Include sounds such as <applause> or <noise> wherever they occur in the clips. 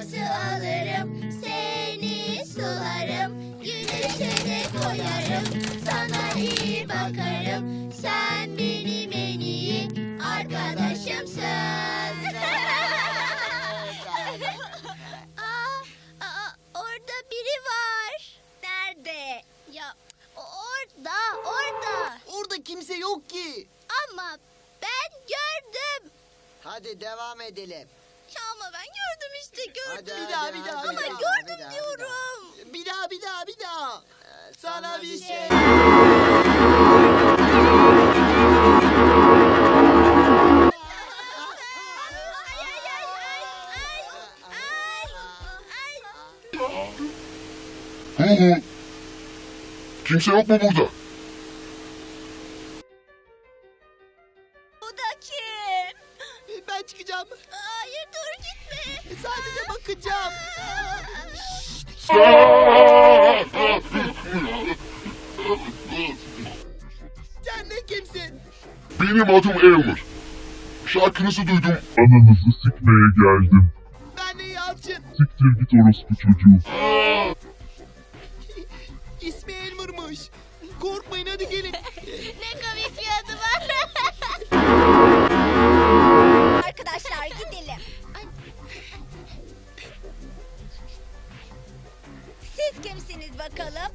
Sütü alırım, seni sularım, güneşe de koyarım, sana iyi bakarım. Sen benim en iyi arkadaşımsın. aa, <laughs> aa, orada biri var. Nerede? Ya orada, orada. Orada kimse yok ki. Ama ben gördüm. Hadi devam edelim. Ama ben gördüm işte gördüm. Hadi, Bir daha, bir daha, Ama bir daha, gördüm bir daha, bir diyorum. Bir daha bir daha bir daha. Sana bir şey. Ay ay ay ay ay ay ay. Hu hu. Kimse yok mu burada? Ben çıkacağım. Hayır dur gitme. Sadece bakacağım. Sen de kimsin? Benim adım Elmer. Şarkınızı duydum. Ananızı sikmeye geldim. Ben de Yalçın. Siktir git orospu çocuğu. İsmi Elmer'mış. Korkmayın hadi gelin. Ne komik bir adı var. <laughs> Arkadaşlar gidelim. Siz kimsiniz bakalım?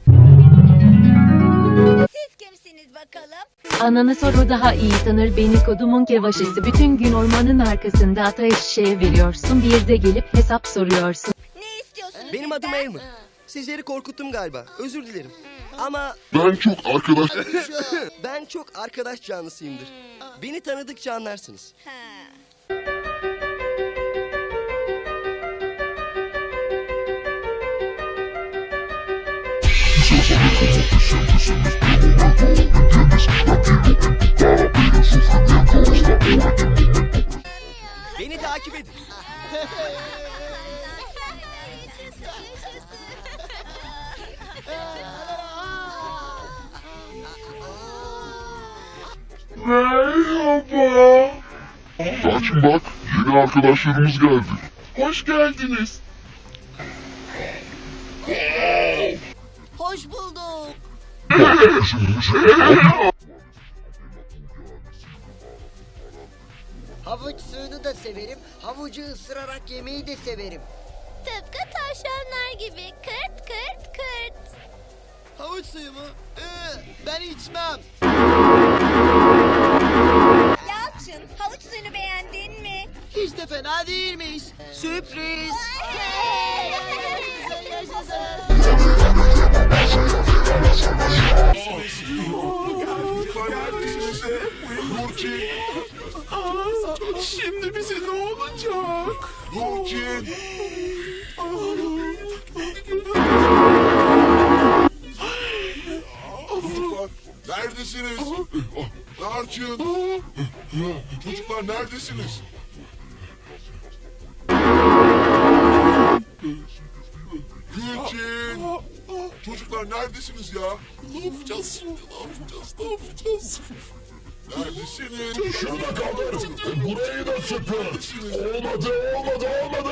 Siz kimsiniz bakalım? Ananı soru daha iyi tanır beni kodumun kevaşesi bütün gün ormanın arkasında ata eşeğe veriyorsun bir de gelip hesap soruyorsun. Ne istiyorsunuz Benim adım bizden? Elmer. Sizleri korkuttum galiba. Özür dilerim. Ama Ben çok arkadaş... <laughs> ben çok arkadaş canlısıyımdır. Beni tanıdıkça anlarsınız. Ha. Beni takip edin. Sakin bak, yeni arkadaşlarımız geldi. Hoş geldiniz. Hoş bulduk. Havuç suyunu da severim. Havucu ısırarak yemeyi de severim. Tıpkı tavşanlar gibi kırt kırt kırt. Havuç suyu mu? Ee, ben içmem. Yalçın havuç suyunu beğendin mi? Hiç de fena değilmiş. Sürpriz. Şimdi bize ne olacak? Nurçin. Çocuklar neredesiniz? Narçın. Çocuklar neredesiniz? Gülçin. Çocuklar neredesiniz ya? Ne yapacağız şimdi? Ne yapacağız? Ne yapacağız? Neredesiniz? Şurada kalın. Burayı da süpür. Olmadı, olmadı, olmadı.